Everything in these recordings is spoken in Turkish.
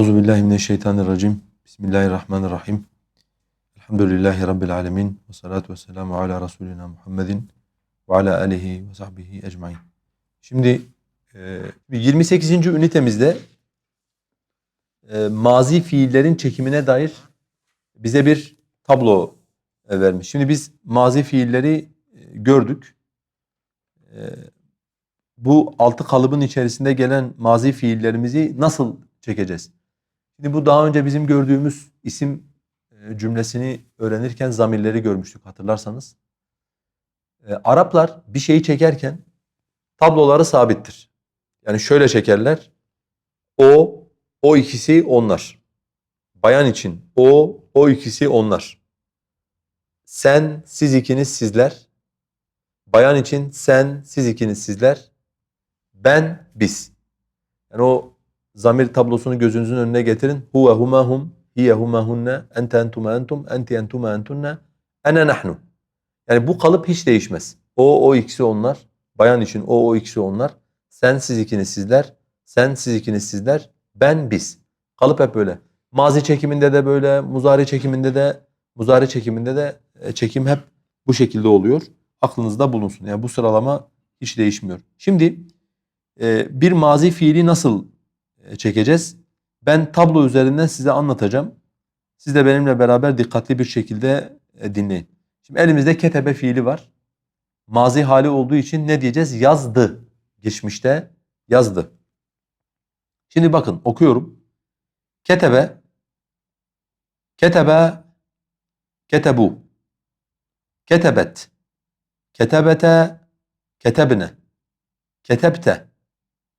Euzubillahimineşşeytanirracim. Bismillahirrahmanirrahim. Elhamdülillahi Rabbil alemin. Ve salatu ve selamu ala Resulina Muhammedin ve ala alihi ve sahbihi ecmain. Şimdi e, 28. ünitemizde e, mazi fiillerin çekimine dair bize bir tablo e, vermiş. Şimdi biz mazi fiilleri e, gördük. E, bu altı kalıbın içerisinde gelen mazi fiillerimizi nasıl çekeceğiz? Şimdi bu daha önce bizim gördüğümüz isim e, cümlesini öğrenirken zamirleri görmüştük hatırlarsanız. E, Araplar bir şeyi çekerken tabloları sabittir. Yani şöyle çekerler. O, o ikisi onlar. Bayan için o, o ikisi onlar. Sen, siz ikiniz sizler. Bayan için sen, siz ikiniz sizler. Ben, biz. Yani o zamir tablosunu gözünüzün önüne getirin. Huve huma hum, hiye huma hunne, ente entuma entum, enti entuma entunne, ene nahnu. Yani bu kalıp hiç değişmez. O, o ikisi onlar. Bayan için o, o ikisi onlar. Sen, siz ikiniz sizler. Sen, siz ikiniz sizler. Ben, biz. Kalıp hep böyle. Mazi çekiminde de böyle, muzari çekiminde de, muzari çekiminde de e, çekim hep bu şekilde oluyor. Aklınızda bulunsun. Yani bu sıralama hiç değişmiyor. Şimdi e, bir mazi fiili nasıl çekeceğiz? Ben tablo üzerinden size anlatacağım. Siz de benimle beraber dikkatli bir şekilde e, dinleyin. Şimdi elimizde ketebe fiili var. Mazi hali olduğu için ne diyeceğiz? Yazdı. Geçmişte yazdı. Şimdi bakın okuyorum. Ketebe, ketebe, ketebu, ketebet, ketebete, ketebne, ketebte,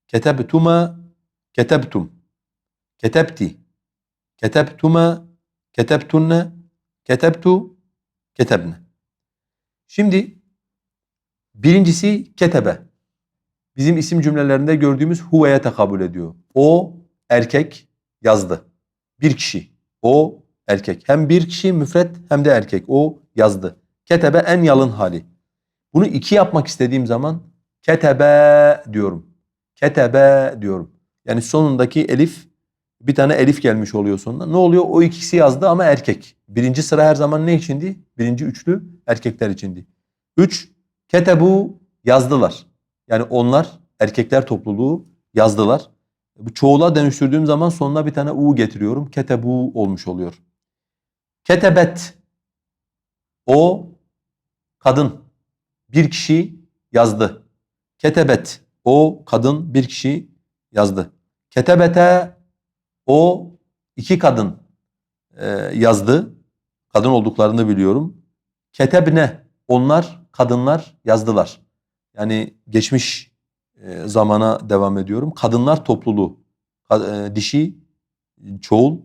ketebtuma, ketebtum, ketebti, ketebtuma, ketebtunne, ketebtu, ketebne. Şimdi birincisi ketebe. Bizim isim cümlelerinde gördüğümüz huve'ye tekabül ediyor. O erkek yazdı. Bir kişi. O erkek. Hem bir kişi müfret hem de erkek. O yazdı. Ketebe en yalın hali. Bunu iki yapmak istediğim zaman ketebe diyorum. Ketebe diyorum. Yani sonundaki elif bir tane elif gelmiş oluyor sonunda. Ne oluyor? O ikisi yazdı ama erkek. Birinci sıra her zaman ne içindi? Birinci üçlü erkekler içindi. Üç, ketebu yazdılar. Yani onlar erkekler topluluğu yazdılar. Bu çoğula dönüştürdüğüm zaman sonuna bir tane u getiriyorum. Ketebu olmuş oluyor. Ketebet o kadın bir kişi yazdı. Ketebet o kadın bir kişi yazdı. Ketebete o iki kadın e, yazdı. Kadın olduklarını biliyorum. Ketebne onlar kadınlar yazdılar. Yani geçmiş e, zamana devam ediyorum. Kadınlar topluluğu. E, dişi, çoğul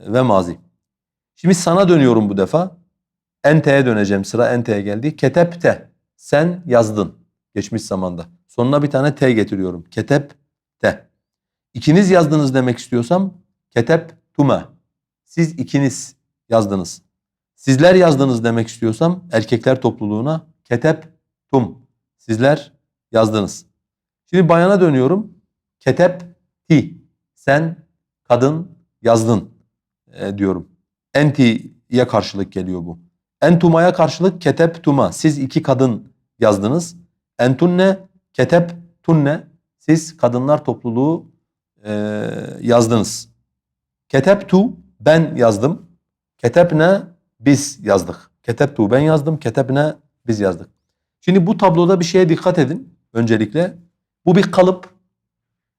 e, ve mazi. Şimdi sana dönüyorum bu defa. Ente'ye döneceğim. Sıra ente'ye geldi. Ketepte. Sen yazdın. Geçmiş zamanda. Sonuna bir tane T getiriyorum. Ketepte. İkiniz yazdınız demek istiyorsam ketep tuma. Siz ikiniz yazdınız. Sizler yazdınız demek istiyorsam erkekler topluluğuna ketep tum. Sizler yazdınız. Şimdi bayana dönüyorum. Ketep ti. Sen kadın yazdın e, diyorum. Enti'ye karşılık geliyor bu. Entuma'ya karşılık ketep tuma. Siz iki kadın yazdınız. Entunne ketep tunne. Siz kadınlar topluluğu e, yazdınız. Keteptu ben yazdım. Ketepne biz yazdık. Keteptu ben yazdım. Ketepne biz yazdık. Şimdi bu tabloda bir şeye dikkat edin öncelikle. Bu bir kalıp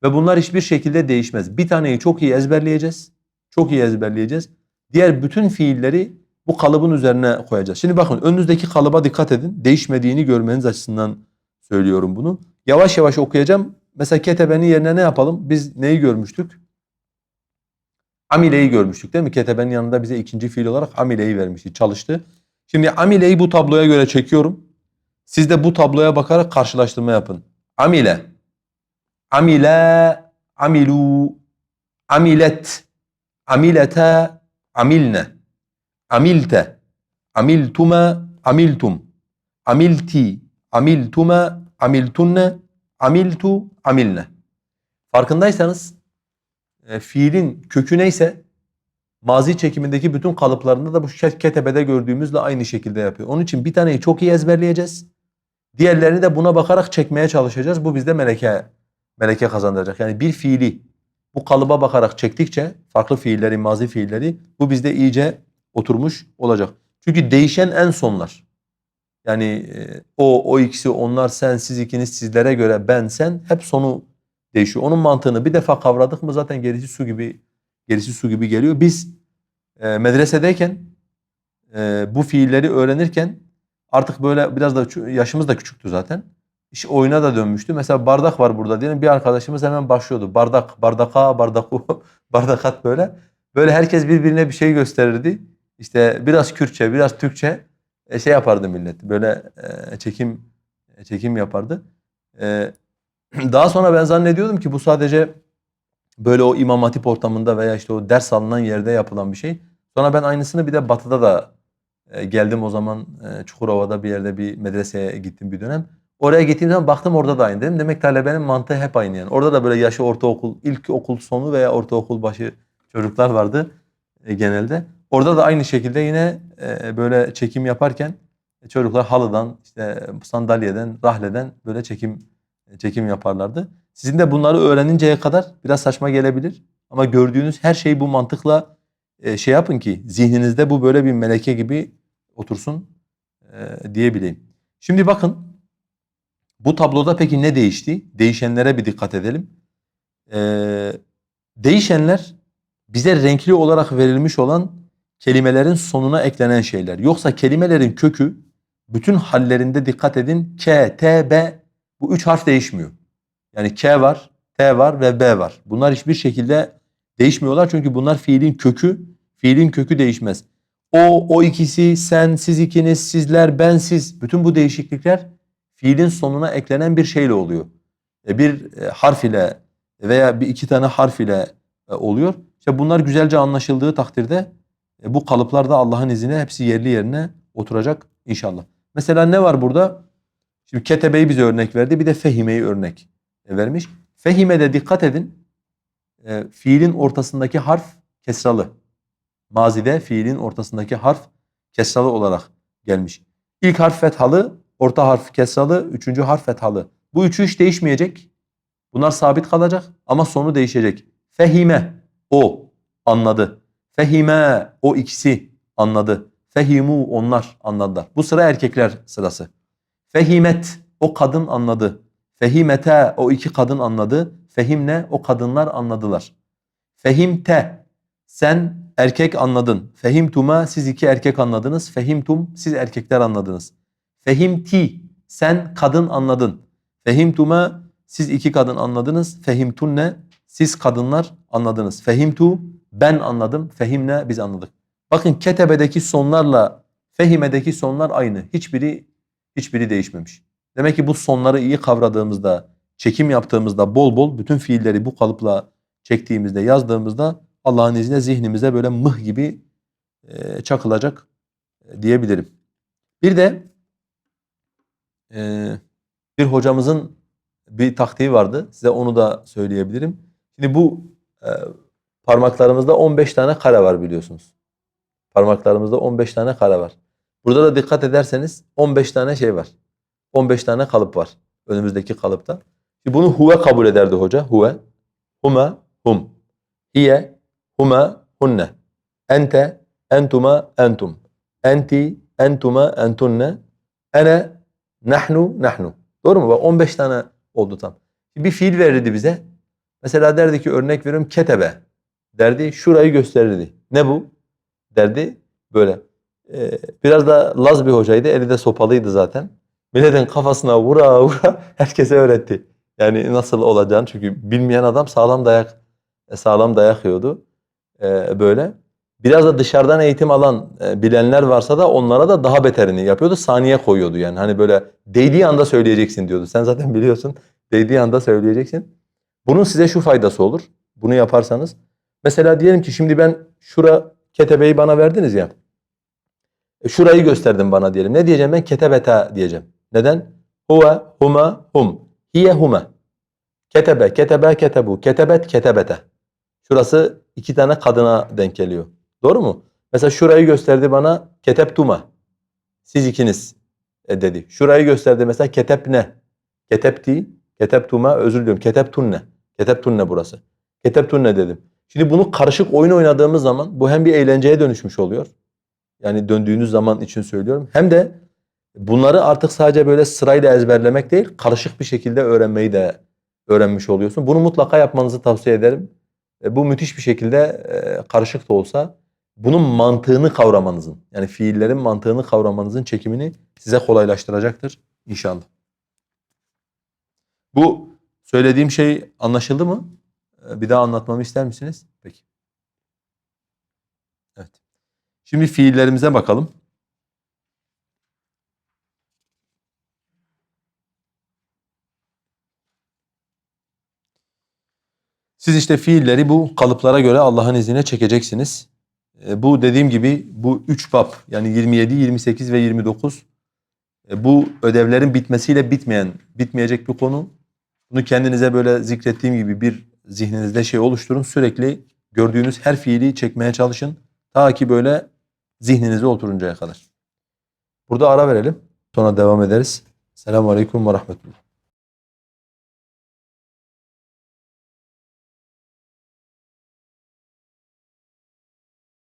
ve bunlar hiçbir şekilde değişmez. Bir taneyi çok iyi ezberleyeceğiz. Çok iyi ezberleyeceğiz. Diğer bütün fiilleri bu kalıbın üzerine koyacağız. Şimdi bakın önünüzdeki kalıba dikkat edin. Değişmediğini görmeniz açısından söylüyorum bunu. Yavaş yavaş okuyacağım. Mesela ketebenin yerine ne yapalım? Biz neyi görmüştük? Amileyi görmüştük değil mi? Ketebenin yanında bize ikinci fiil olarak amileyi vermişti, çalıştı. Şimdi amileyi bu tabloya göre çekiyorum. Siz de bu tabloya bakarak karşılaştırma yapın. Amile, amile, amilu, amilet, amilete, amilne, amilte, amiltuma, amiltum, amilti, amiltuma, amiltunne, amiltu, amilne. Farkındaysanız e, fiilin kökü neyse mazi çekimindeki bütün kalıplarında da bu ke- ketebede gördüğümüzle aynı şekilde yapıyor. Onun için bir taneyi çok iyi ezberleyeceğiz. Diğerlerini de buna bakarak çekmeye çalışacağız. Bu bizde meleke meleke kazandıracak. Yani bir fiili bu kalıba bakarak çektikçe farklı fiilleri, mazi fiilleri bu bizde iyice oturmuş olacak. Çünkü değişen en sonlar. Yani e, o, o ikisi, onlar, sen, siz ikiniz, sizlere göre ben, sen hep sonu değişiyor. Onun mantığını bir defa kavradık mı zaten gerisi su gibi gerisi su gibi geliyor. Biz e, medresedeyken e, bu fiilleri öğrenirken artık böyle biraz da yaşımız da küçüktü zaten. İş oyuna da dönmüştü. Mesela bardak var burada diyelim. Bir arkadaşımız hemen başlıyordu. Bardak, bardaka, bardaku, bardakat böyle. Böyle herkes birbirine bir şey gösterirdi. İşte biraz Kürtçe, biraz Türkçe e, şey yapardı millet. Böyle e, çekim çekim yapardı. E, daha sonra ben zannediyordum ki bu sadece böyle o imam hatip ortamında veya işte o ders alınan yerde yapılan bir şey. Sonra ben aynısını bir de batıda da e, geldim o zaman e, Çukurova'da bir yerde bir medreseye gittim bir dönem. Oraya gittiğim zaman baktım orada da aynı dedim. Demek talebenin mantığı hep aynı yani. Orada da böyle yaşı ortaokul, ilk okul sonu veya ortaokul başı çocuklar vardı e, genelde. Orada da aynı şekilde yine e, böyle çekim yaparken çocuklar halıdan, işte sandalyeden, rahleden böyle çekim çekim yaparlardı. Sizin de bunları öğreninceye kadar biraz saçma gelebilir. Ama gördüğünüz her şeyi bu mantıkla e, şey yapın ki zihninizde bu böyle bir meleke gibi otursun e, diyebileyim. Şimdi bakın bu tabloda peki ne değişti? Değişenlere bir dikkat edelim. E, değişenler bize renkli olarak verilmiş olan kelimelerin sonuna eklenen şeyler. Yoksa kelimelerin kökü bütün hallerinde dikkat edin K, T, B bu üç harf değişmiyor. Yani K var, T var ve B var. Bunlar hiçbir şekilde değişmiyorlar çünkü bunlar fiilin kökü. Fiilin kökü değişmez. O, o ikisi, sen, siz ikiniz, sizler, ben, siz. Bütün bu değişiklikler fiilin sonuna eklenen bir şeyle oluyor. E, Bir e, harf ile veya bir iki tane harf ile e, oluyor. İşte bunlar güzelce anlaşıldığı takdirde e, bu kalıplar da Allah'ın izniyle hepsi yerli yerine oturacak inşallah. Mesela ne var burada? Şimdi ketebeyi bize örnek verdi. Bir de fehimeyi örnek vermiş. Fehimede dikkat edin. E, fiilin ortasındaki harf kesralı. Mazide fiilin ortasındaki harf kesralı olarak gelmiş. İlk harf fethalı, orta harf kesralı, üçüncü harf fethalı. Bu üçü hiç değişmeyecek. Bunlar sabit kalacak ama sonu değişecek. Fehime, o anladı. Fehime, o ikisi anladı. Fehimu, onlar anladılar. Bu sıra erkekler sırası. Fehimet, o kadın anladı. Fehimete, o iki kadın anladı. Fehimne, o kadınlar anladılar. Fehimte, sen erkek anladın. Fehimtuma, siz iki erkek anladınız. Fehimtum, siz erkekler anladınız. Fehimti, sen kadın anladın. Fehimtuma, siz iki kadın anladınız. Fehimtunne, siz kadınlar anladınız. Fehimtu, ben anladım. Fehimne, biz anladık. Bakın ketebedeki sonlarla fehimedeki sonlar aynı. Hiçbiri hiçbiri değişmemiş. Demek ki bu sonları iyi kavradığımızda, çekim yaptığımızda bol bol bütün fiilleri bu kalıpla çektiğimizde, yazdığımızda Allah'ın izniyle zihnimize böyle mıh gibi e, çakılacak e, diyebilirim. Bir de e, bir hocamızın bir taktiği vardı. Size onu da söyleyebilirim. Şimdi bu e, parmaklarımızda 15 tane kare var biliyorsunuz. Parmaklarımızda 15 tane kare var. Burada da dikkat ederseniz 15 tane şey var. 15 tane kalıp var önümüzdeki kalıpta. Bunu huve kabul ederdi hoca. Huve, huma, hum. Hiye, huma, hunne. Ente, entuma, entum. Enti, entuma, entunne. Ene, nahnu, nahnu. Doğru mu? Bak 15 tane oldu tam. Bir fiil verirdi bize. Mesela derdi ki örnek veriyorum ketebe. Derdi şurayı gösterirdi. Ne bu? Derdi böyle. Ee, biraz da Laz bir hocaydı. Eli de sopalıydı zaten. Milletin kafasına vura vura herkese öğretti. Yani nasıl olacağını çünkü bilmeyen adam sağlam dayak sağlam dayak yiyordu. Ee, böyle. Biraz da dışarıdan eğitim alan e, bilenler varsa da onlara da daha beterini yapıyordu. Saniye koyuyordu yani. Hani böyle değdiği anda söyleyeceksin diyordu. Sen zaten biliyorsun. Değdiği anda söyleyeceksin. Bunun size şu faydası olur. Bunu yaparsanız. Mesela diyelim ki şimdi ben şura ketebeyi bana verdiniz ya. E, şurayı gösterdin bana diyelim. Ne diyeceğim ben? Ketebeta diyeceğim. Neden? Huve, huma, hum. Hiye, hume. Ketebe, ketebe, ketebu. Ketebet, ketebete. Şurası iki tane kadına denk geliyor. Doğru mu? Mesela şurayı gösterdi bana keteptuma. Siz ikiniz e, dedi. Şurayı gösterdi mesela ketepne. Ketepti, keteptuma özür diliyorum. Keteptunne. Keteptunne burası. Keteptunne dedim. Şimdi bunu karışık oyun oynadığımız zaman bu hem bir eğlenceye dönüşmüş oluyor. Yani döndüğünüz zaman için söylüyorum. Hem de bunları artık sadece böyle sırayla ezberlemek değil, karışık bir şekilde öğrenmeyi de öğrenmiş oluyorsun. Bunu mutlaka yapmanızı tavsiye ederim. E, bu müthiş bir şekilde e, karışık da olsa bunun mantığını kavramanızın, yani fiillerin mantığını kavramanızın çekimini size kolaylaştıracaktır inşallah. Bu söylediğim şey anlaşıldı mı? E, Bir daha anlatmamı ister misiniz? Peki. Evet. Şimdi fiillerimize bakalım. Siz işte fiilleri bu kalıplara göre Allah'ın izniyle çekeceksiniz. E, bu dediğim gibi bu üç bab yani 27, 28 ve 29 e, bu ödevlerin bitmesiyle bitmeyen, bitmeyecek bir konu. Bunu kendinize böyle zikrettiğim gibi bir zihninizde şey oluşturun. Sürekli gördüğünüz her fiili çekmeye çalışın. Ta ki böyle zihninize oturuncaya kadar. Burada ara verelim. Sonra devam ederiz. Selamun Aleyküm ve Rahmetullah.